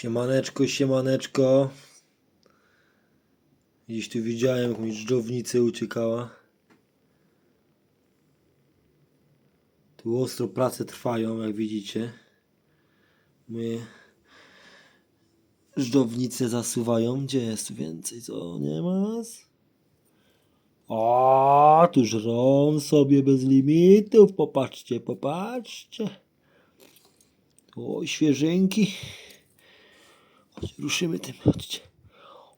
Siemaneczko, siemaneczko. Gdzieś tu widziałem jakąś dżdżownicę uciekała. Tu ostro prace trwają, jak widzicie. My żdżownice zasuwają. Gdzie jest więcej? Co? Nie ma? O, tu żrą sobie bez limitów. Popatrzcie, popatrzcie. O, świeżynki. Ruszymy tym, chodźcie.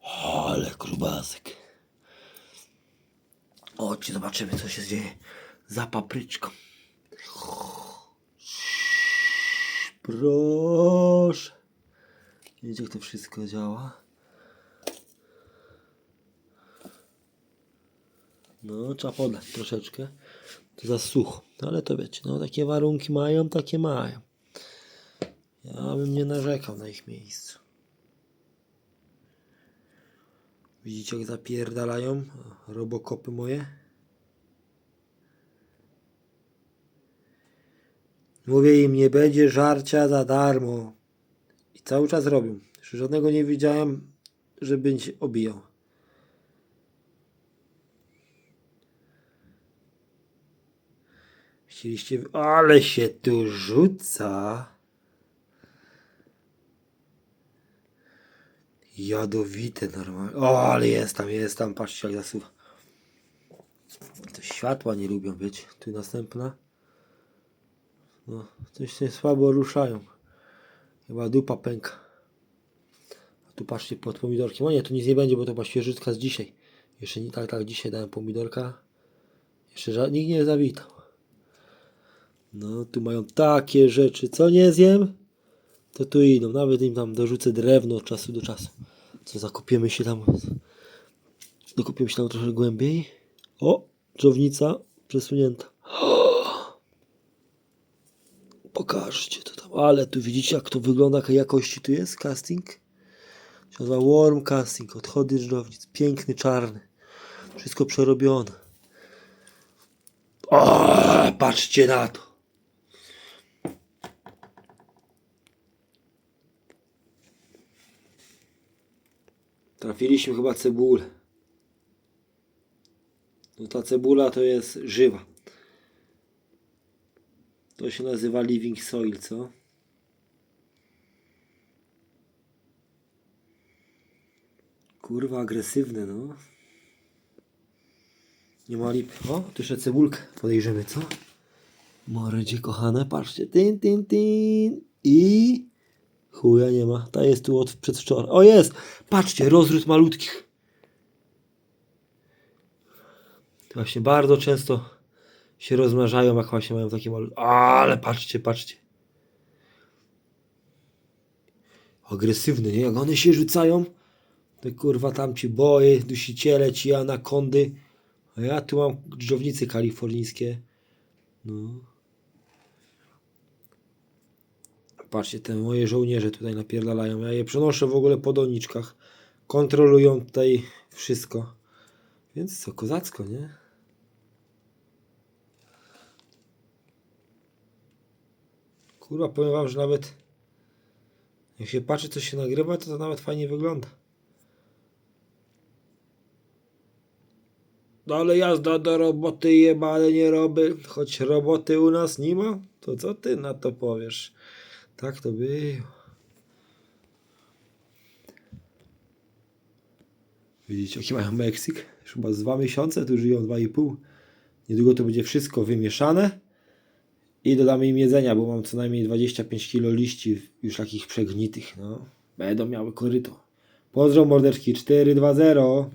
O, ale grubasek. Chodźcie, zobaczymy, co się dzieje za papryczką. Proszę. Wiecie, jak to wszystko działa? No, trzeba podać troszeczkę. To za sucho. No, ale to wiecie, no takie warunki mają, takie mają. Ja bym nie narzekał na ich miejscu. Widzicie jak zapierdalają robokopy moje? Mówię im, nie będzie żarcia za darmo. I cały czas robią. Jeszcze żadnego nie widziałem, żeby się obijał. Chcieliście... Ale się tu rzuca. Jadowite normalnie. O, ale jest tam, jest tam. Patrzcie jak zasuwa. To światła nie lubią być. Tu następna. No, coś się słabo ruszają. Chyba dupa pęka. A tu patrzcie pod pomidorkiem. O nie, tu nic nie będzie, bo to była świeżytka z dzisiaj. Jeszcze nie tak, tak, dzisiaj dałem pomidorka. Jeszcze ża- nikt nie zawitał. No, tu mają takie rzeczy. Co nie zjem? To tu idą. Nawet im tam dorzucę drewno od czasu do czasu. Co zakopiemy się tam. Dokopiemy się tam trochę głębiej. O, dżownica przesunięta. Pokażcie to tam. Ale tu widzicie jak to wygląda, jakiej jakości tu jest casting. Się nazywa Worm Casting. Odchody z dżownic. Piękny, czarny. Wszystko przerobione. O, patrzcie na to. Trafiliśmy chyba cebulę. No ta cebula to jest żywa. To się nazywa living soil, co? Kurwa agresywne, no. Nie ma lip. O, tu jeszcze cebulkę podejrzymy, co? Mordzie kochane, patrzcie. Tin, tin, tin. Chuja nie ma. Ta jest tu od przedwczoraj. O jest! Patrzcie, rozród malutkich. Właśnie bardzo często się rozmnażają, jak właśnie mają takie malutkie. Ale patrzcie, patrzcie. Agresywne, nie? Jak one się rzucają, to kurwa tam ci boje, dusiciele, ci anakondy. A ja tu mam dżdżownice kalifornijskie. No. Patrzcie, te moje żołnierze tutaj napierdalają. Ja je przenoszę w ogóle po doniczkach. Kontrolują tutaj wszystko. Więc co, kozacko, nie? Kurwa, powiem wam, że nawet jak się patrzy, co się nagrywa, to to nawet fajnie wygląda. No ale jazda do roboty jebane nie robi, choć roboty u nas nie ma, to co ty na to powiesz? Tak to było. Widzicie, jaki mają Meksyk? Już chyba dwa miesiące, tu żyją dwa i pół. Niedługo to będzie wszystko wymieszane i dodamy im jedzenia, bo mam co najmniej 25 kg liści już takich przegnitych, no. Będą miały koryto. Pozdro mordeczki 4-2-0.